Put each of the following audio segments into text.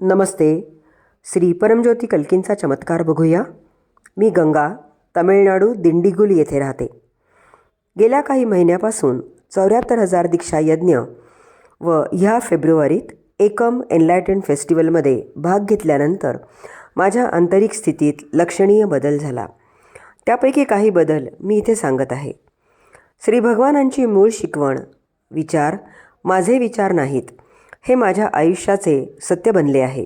नमस्ते. श्री परमज्योती कल्कींचा चमत्कार बघूया. मी गंगा तमिळनाडू दिंडीगुल येथे राहते. गेल्या काही महिन्यापासून चौऱ्याहत्तर हजार दीक्षा यज्ञ व ह्या फेब्रुवारीत एकम एनलायटन फेस्टिवलमध्ये भाग घेतल्यानंतर माझ्या आंतरिक स्थितीत लक्षणीय बदल झाला. त्यापैकी काही बदल मी इथे सांगत आहे. श्री भगवानांची मूळ शिकवण विचार माझे विचार नाहीत. हे माझ्या आयुष्याचे सत्य बनले आहे.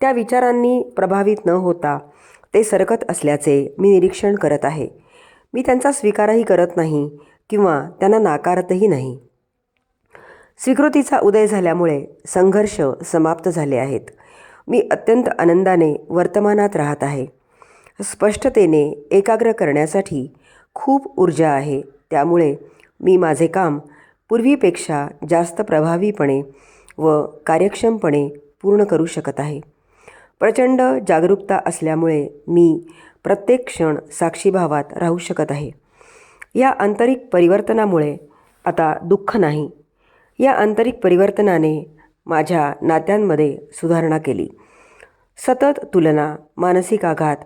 त्या विचारांनी प्रभावित न होता ते सरकत असल्याचे मी निरीक्षण करत आहे. मी त्यांचा स्वीकारही करत नाही किंवा त्यांना नाकारतही नाही. स्वीकृतीचा उदय झाल्यामुळे संघर्ष समाप्त झाले आहेत. मी अत्यंत आनंदाने वर्तमानात राहत आहे. स्पष्टतेने एकाग्र करण्यासाठी खूप ऊर्जा आहे. त्यामुळे मी माझे काम पूर्वीपेक्षा जास्त प्रभावीपणे व कार्यक्षमपणे पूर्ण करू शकत आहे. प्रचंड जागरूकता असल्यामुळे मी प्रत्येक क्षण साक्षीभावात राहू शकत आहे. या आंतरिक परिवर्तनामुळे आता दुःख नाही. या आंतरिक परिवर्तनाने माझ्या नात्यांमध्ये सुधारणा केली. सतत तुलना मानसिक आघात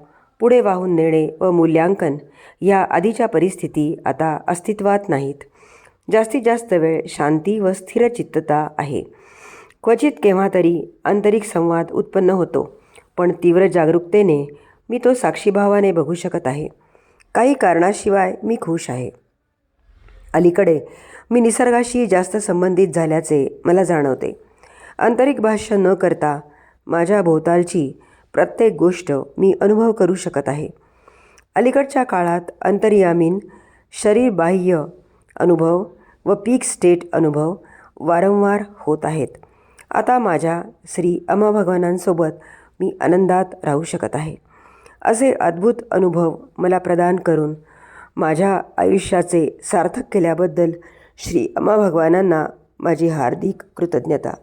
पुढे वाहून नेणे व मूल्यांकन या आधीच्या परिस्थिती आता अस्तित्वात नाहीत. जास्तीत जास्त वेळ शांती व स्थिरचित्तता आहे. क्वचित केव्हा तरी आंतरिक संवाद उत्पन्न होतो पण तीव्र जागरूकतेने मी तो साक्षीभावाने बघू शकत आहे. काही कारणाशिवाय मी खुश आहे. अलीकडे मी निसर्गाशी जास्त संबंधित झाल्याचे मला जाणवते. आंतरिक भाष्य न करता माझ्या भोवतालची प्रत्येक गोष्ट मी अनुभव करू शकत आहे. अलीकडच्या काळात अंतर्यामीन शरीर बाह्य अनुभव व पीक स्टेट अनुभव वारंवार होत आहेत. आता माझ्या श्री अमा भगवानांसोबत मी आनंदात राहू शकत आहे. असे अद्भुत अनुभव मला प्रदान करून माझ्या आयुष्याचे सार्थक केल्याबद्दल श्री अमा भगवानांना माझी हार्दिक कृतज्ञता.